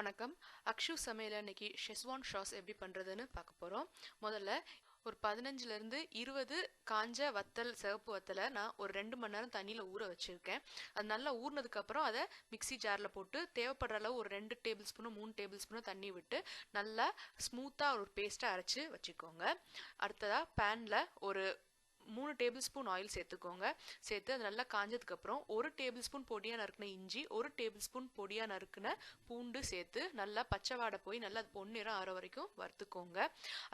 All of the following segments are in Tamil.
வணக்கம். அக்ஷு சமையல் இன்னைக்கு ஷெஸ்வான் ஷாஸ் எப்படி பண்ணுறதுன்னு பார்க்க போகிறோம் முதல்ல ஒரு பதினஞ்சுலேருந்து இருபது காஞ்ச வத்தல் சிவப்பு வத்தலை நான் ஒரு ரெண்டு மணி நேரம் தண்ணியில் ஊற வச்சுருக்கேன். அது நல்லா ஊறினதுக்கப்புறம் அதை மிக்ஸி ஜாரில் போட்டு தேவைப்படுற அளவு ஒரு ரெண்டு டேபிள் ஸ்பூனோ மூணு டேபிள் ஸ்பூனோ தண்ணி விட்டு நல்லா ஸ்மூத்தாக ஒரு பேஸ்ட்டாக அரைச்சி வச்சுக்கோங்க. அடுத்ததாக பேனில் ஒரு மூணு டேபிள் ஸ்பூன் ஆயில் சேர்த்துக்கோங்க. சேர்த்து அது நல்லா காஞ்சதுக்கப்புறம் ஒரு டேபிள் ஸ்பூன் பொடியாக நறுக்கின இஞ்சி ஒரு டேபிள் ஸ்பூன் பொடியாக நறுக்கின பூண்டு சேர்த்து நல்லா பச்சை வாடை போய் நல்லா அது பொன்னிறம் ஆற வரைக்கும் வறுத்துக்கோங்க.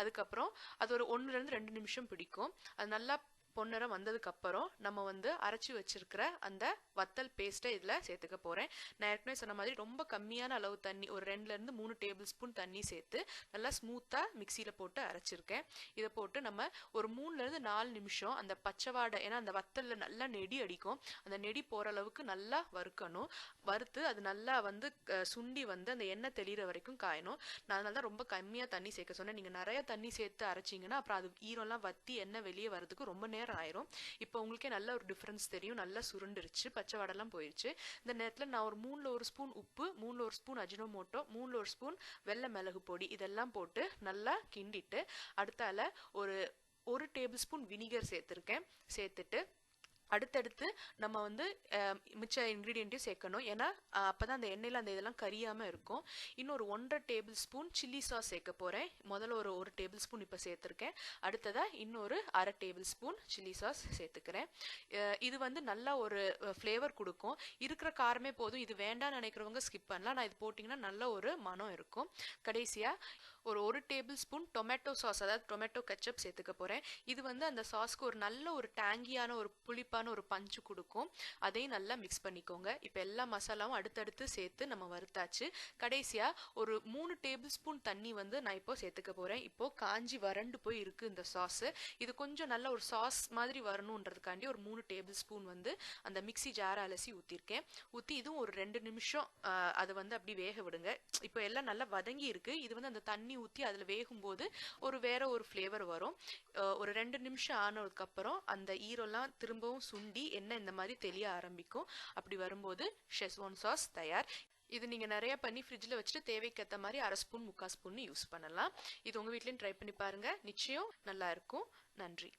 அதுக்கப்புறம் அது ஒரு ஒன்றுலேருந்து ரெண்டு நிமிஷம் பிடிக்கும். அது நல்லா பொன்னிறம் வந்ததுக்கப்புறம் நம்ம வந்து அரைச்சி வச்சிருக்கிற அந்த வத்தல் பேஸ்ட்டை இதில் சேர்த்துக்க போகிறேன் நான் ஏற்கனவே சொன்ன மாதிரி ரொம்ப கம்மியான அளவு தண்ணி ஒரு ரெண்டுலேருந்து மூணு டேபிள் ஸ்பூன் தண்ணி சேர்த்து நல்லா ஸ்மூத்தாக மிக்சியில் போட்டு அரைச்சிருக்கேன். இதை போட்டு நம்ம ஒரு மூணுலேருந்து நாலு நிமிஷம் அந்த பச்சை வாடை ஏன்னா அந்த வத்தலில் நல்லா நெடி அடிக்கும். அந்த நெடி போகிற அளவுக்கு நல்லா வறுக்கணும். வறுத்து அது நல்லா வந்து சுண்டி வந்து அந்த எண்ணெய் தெளிகிற வரைக்கும் காயணும். நான் அதனால தான் ரொம்ப கம்மியாக தண்ணி சேர்க்க சொன்னேன். நீங்கள் நிறைய தண்ணி சேர்த்து அரைச்சிங்கன்னா அப்புறம் அது ஈரம்லாம் வத்தி எண்ணெய் வெளியே வரதுக்கு ரொம்ப நேரம் ஆயிரும். இப்போ உங்களுக்கே நல்ல ஒரு டிஃப்ரென்ஸ் தெரியும். நல்லா சுருண்டுருச்சு. பச்சை வடைலாம் போயிடுச்சு இந்த நேரத்தில் நான் ஒரு மூணில் ஒரு ஸ்பூன் உப்பு மூணில் ஒரு ஸ்பூன் அஜினோமோட்டோ மூணில் ஒரு ஸ்பூன் வெள்ளை மிளகு பொடி இதெல்லாம் போட்டு நல்லா கிண்டிட்டு அடுத்தால ஒரு ஒரு டேபிள் ஸ்பூன் வினிகர் சேர்த்துருக்கேன். சேர்த்துட்டு அடுத்தடுத்து நம்ம வந்து மிச்ச இன்க்ரீடியண்ட்டையும் சேர்க்கணும். ஏன்னா அப்போ தான் அந்த எண்ணெயில் அந்த இதெல்லாம் கரியாமல் இருக்கும். இன்னொரு ஒன்றரை டேபிள் ஸ்பூன் சில்லி சாஸ் சேர்க்க போகிறேன் முதல்ல ஒரு ஒரு டேபிள் ஸ்பூன் இப்போ சேர்த்துருக்கேன். அடுத்ததாக இன்னொரு அரை டேபிள் ஸ்பூன் சில்லி சாஸ் சேர்த்துக்கிறேன். இது வந்து நல்லா ஒரு ஃப்ளேவர் கொடுக்கும். இருக்கிற காரமே போதும். இது வேண்டாம்னு நினைக்கிறவங்க ஸ்கிப் பண்ணலாம். நான் இது போட்டிங்கன்னா நல்ல ஒரு மனம் இருக்கும். கடைசியாக ஒரு ஒரு டேபிள் ஸ்பூன் டொமேட்டோ சாஸ் அதாவது டொமேட்டோ கெச்சப் சேர்த்துக்க போகிறேன் இது வந்து அந்த சாஸ்க்கு ஒரு நல்ல ஒரு டேங்கியான ஒரு புளிப்பான ஒரு பஞ்சு கொடுக்கும். அதையும் நல்லா மிக்ஸ் பண்ணிக்கோங்க. இப்போ எல்லா மசாலாவும் அடுத்தடுத்து சேர்த்து நம்ம வறுத்தாச்சு. கடைசியாக ஒரு மூணு டேபிள் ஸ்பூன் தண்ணி வந்து நான் இப்போ சேர்த்துக்க போகிறேன் இப்போ காஞ்சி வறண்டு போய் இருக்குது இந்த சாஸு இது கொஞ்சம் நல்ல ஒரு சாஸ் மாதிரி வரணுன்றதுக்காண்டி ஒரு மூணு டேபிள் ஸ்பூன் வந்து அந்த மிக்ஸி ஜார அலசி ஊற்றிருக்கேன் ஊற்றி இதுவும் ஒரு ரெண்டு நிமிஷம் அதை வந்து அப்படி வேக விடுங்க. இப்போ எல்லாம் நல்லா வதங்கி இருக்கு. இது வந்து அந்த தண்ணி ஊற்றி அதில் வேகும்போது ஒரு வேற ஒரு ஃப்ளேவர் வரும். ஒரு ரெண்டு நிமிஷம் ஆனதுக்கப்புறம் அந்த ஈரம்லாம் திரும்பவும் சுண்டி எண்ணெய் இந்த மாதிரி தெளிய ஆரம்பிக்கும். அப்படி வரும்போது ஷெஸ்வான் சாஸ் தயார். இது நீங்கள் நிறைய பண்ணி ஃப்ரிட்ஜில் வச்சுட்டு தேவைக்கேற்ற மாதிரி அரை ஸ்பூன் முக்கால் ஸ்பூன் யூஸ் பண்ணலாம். இது உங்கள் வீட்லேயும் ட்ரை பண்ணி பாருங்கள் நிச்சயம் நல்லா இருக்கும். நன்றி.